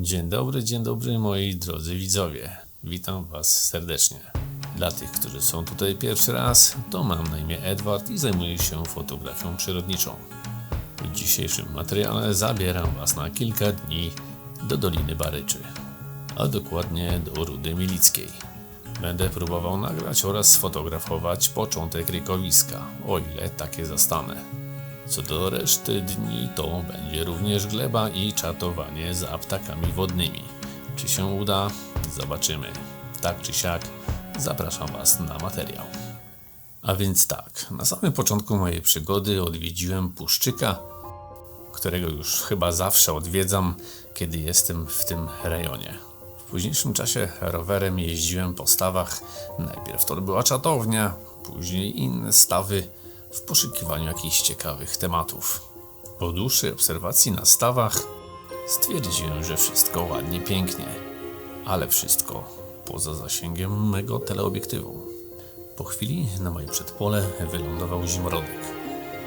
Dzień dobry, dzień dobry moi drodzy widzowie. Witam Was serdecznie. Dla tych, którzy są tutaj pierwszy raz, to mam na imię Edward i zajmuję się fotografią przyrodniczą. W dzisiejszym materiale zabieram Was na kilka dni do Doliny Baryczy, a dokładnie do Rudy Milickiej. Będę próbował nagrać oraz sfotografować początek rykowiska, o ile takie zastanę. Co do reszty dni, to będzie również gleba i czatowanie za ptakami wodnymi. Czy się uda? Zobaczymy. Tak czy siak, zapraszam Was na materiał. A więc tak, na samym początku mojej przygody odwiedziłem Puszczyka, którego już chyba zawsze odwiedzam, kiedy jestem w tym rejonie. W późniejszym czasie rowerem jeździłem po stawach. Najpierw to była czatownia, później inne stawy w poszukiwaniu jakichś ciekawych tematów. Po dłuższej obserwacji na stawach stwierdziłem, że wszystko ładnie, pięknie, ale wszystko poza zasięgiem mego teleobiektywu. Po chwili na moje przedpole wylądował zimrodek.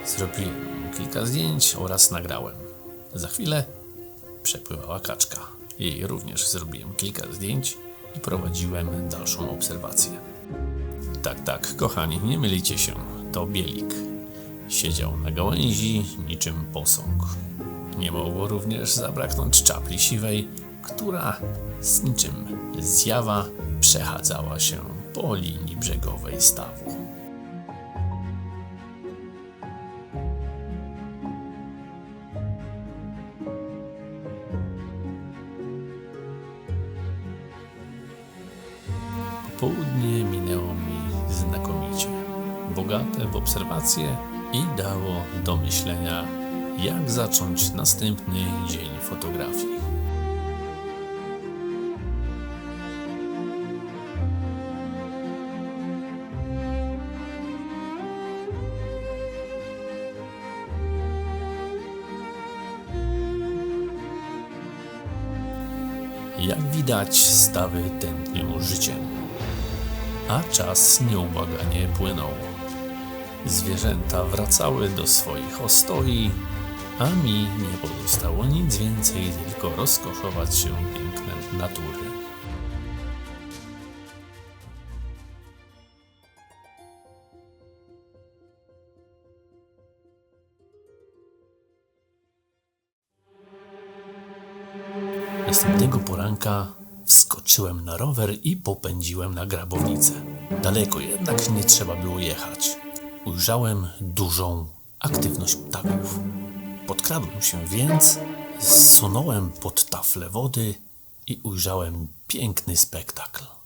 Zrobiłem kilka zdjęć oraz nagrałem. Za chwilę przepływała kaczka. Jej również zrobiłem kilka zdjęć i prowadziłem dalszą obserwację. Tak, tak, kochani, nie mylicie się, to bielik. Siedział na gałęzi niczym posąg. Nie mogło również zabraknąć czapli siwej, która z niczym zjawa przechadzała się po linii brzegowej stawu. Południe minęło mi znakomicie, bogate w obserwacje i dało do myślenia, jak zacząć następny dzień fotografii. Jak widać, stawy tętnią życiem, a czas nieubłaganie płynął. Zwierzęta wracały do swoich ostoi, a mi nie pozostało nic więcej, tylko rozkoszować się pięknem natury. Następnego poranka wskoczyłem na rower i popędziłem na grabownicę. Daleko jednak nie trzeba było jechać. Ujrzałem dużą aktywność ptaków. Podkradłem się więc, zsunąłem pod taflę wody i ujrzałem piękny spektakl.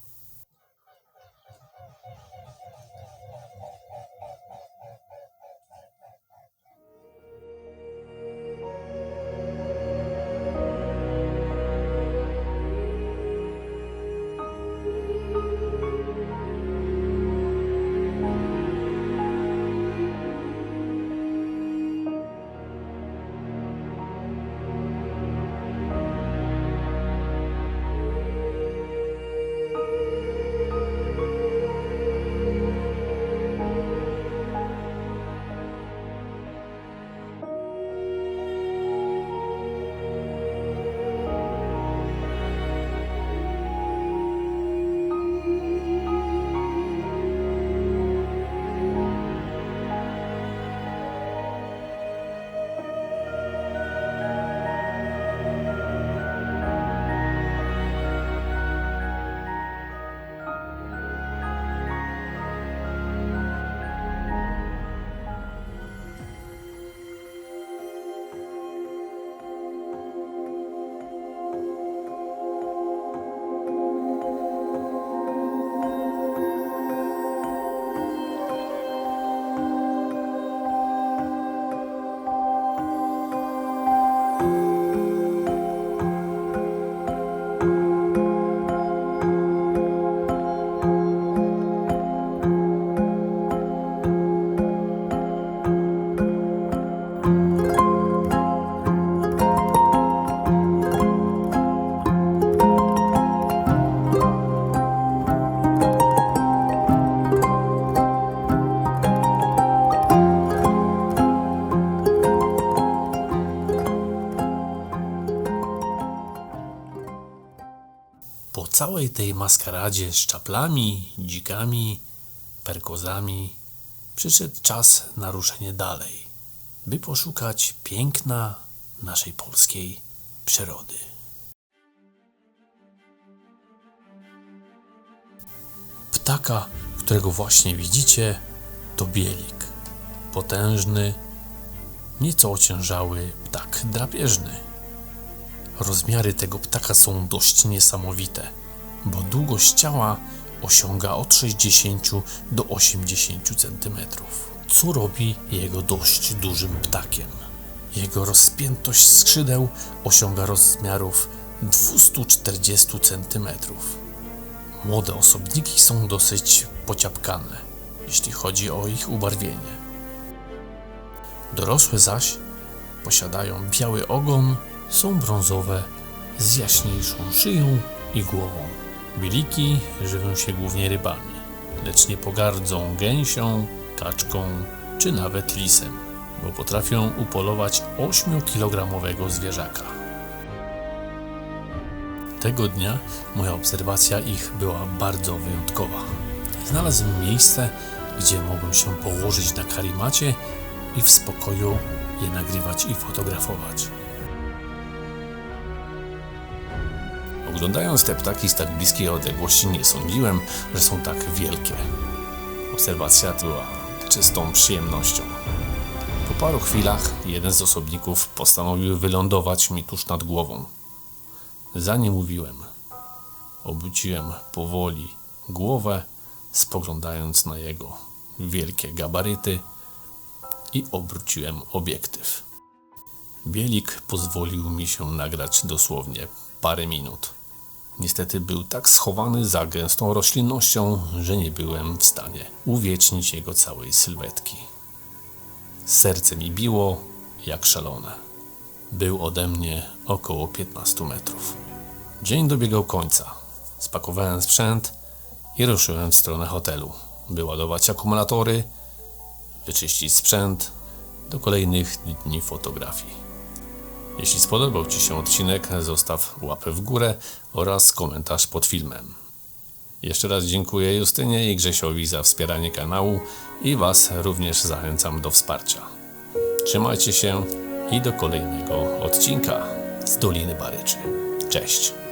Całej tej maskaradzie z czaplami, dzikami, perkozami przyszedł czas na ruszenie dalej, by poszukać piękna naszej polskiej przyrody. Ptaka, którego właśnie widzicie, to bielik. Potężny, nieco ociężały ptak drapieżny. Rozmiary tego ptaka są dość niesamowite, bo długość ciała osiąga od 60 do 80 cm, co robi jego dość dużym ptakiem. Jego rozpiętość skrzydeł osiąga rozmiarów 240 cm. Młode osobniki są dosyć pociapkane, jeśli chodzi o ich ubarwienie. Dorosłe zaś posiadają biały ogon, są brązowe z jaśniejszą szyją i głową. Biliki żywią się głównie rybami, lecz nie pogardzą gęsią, kaczką czy nawet lisem, bo potrafią upolować 8-kilogramowego zwierzaka. Tego dnia moja obserwacja ich była bardzo wyjątkowa. Znalazłem miejsce, gdzie mogłem się położyć na karimacie i w spokoju je nagrywać i fotografować. Oglądając te ptaki z tak bliskiej odległości, nie sądziłem, że są tak wielkie. Obserwacja była czystą przyjemnością. Po paru chwilach jeden z osobników postanowił wylądować mi tuż nad głową. Zanim mówiłem, obróciłem powoli głowę, spoglądając na jego wielkie gabaryty i obróciłem obiektyw. Bielik pozwolił mi się nagrać dosłownie parę minut. Niestety był tak schowany za gęstą roślinnością, że nie byłem w stanie uwiecznić jego całej sylwetki. Serce mi biło jak szalone. Był ode mnie około 15 metrów. Dzień dobiegał końca. Spakowałem sprzęt i ruszyłem w stronę hotelu, by ładować akumulatory, wyczyścić sprzęt do kolejnych dni fotografii. Jeśli spodobał Ci się odcinek, zostaw łapę w górę oraz komentarz pod filmem. Jeszcze raz dziękuję Justynie i Grzesiowi za wspieranie kanału i Was również zachęcam do wsparcia. Trzymajcie się i do kolejnego odcinka z Doliny Baryczy. Cześć!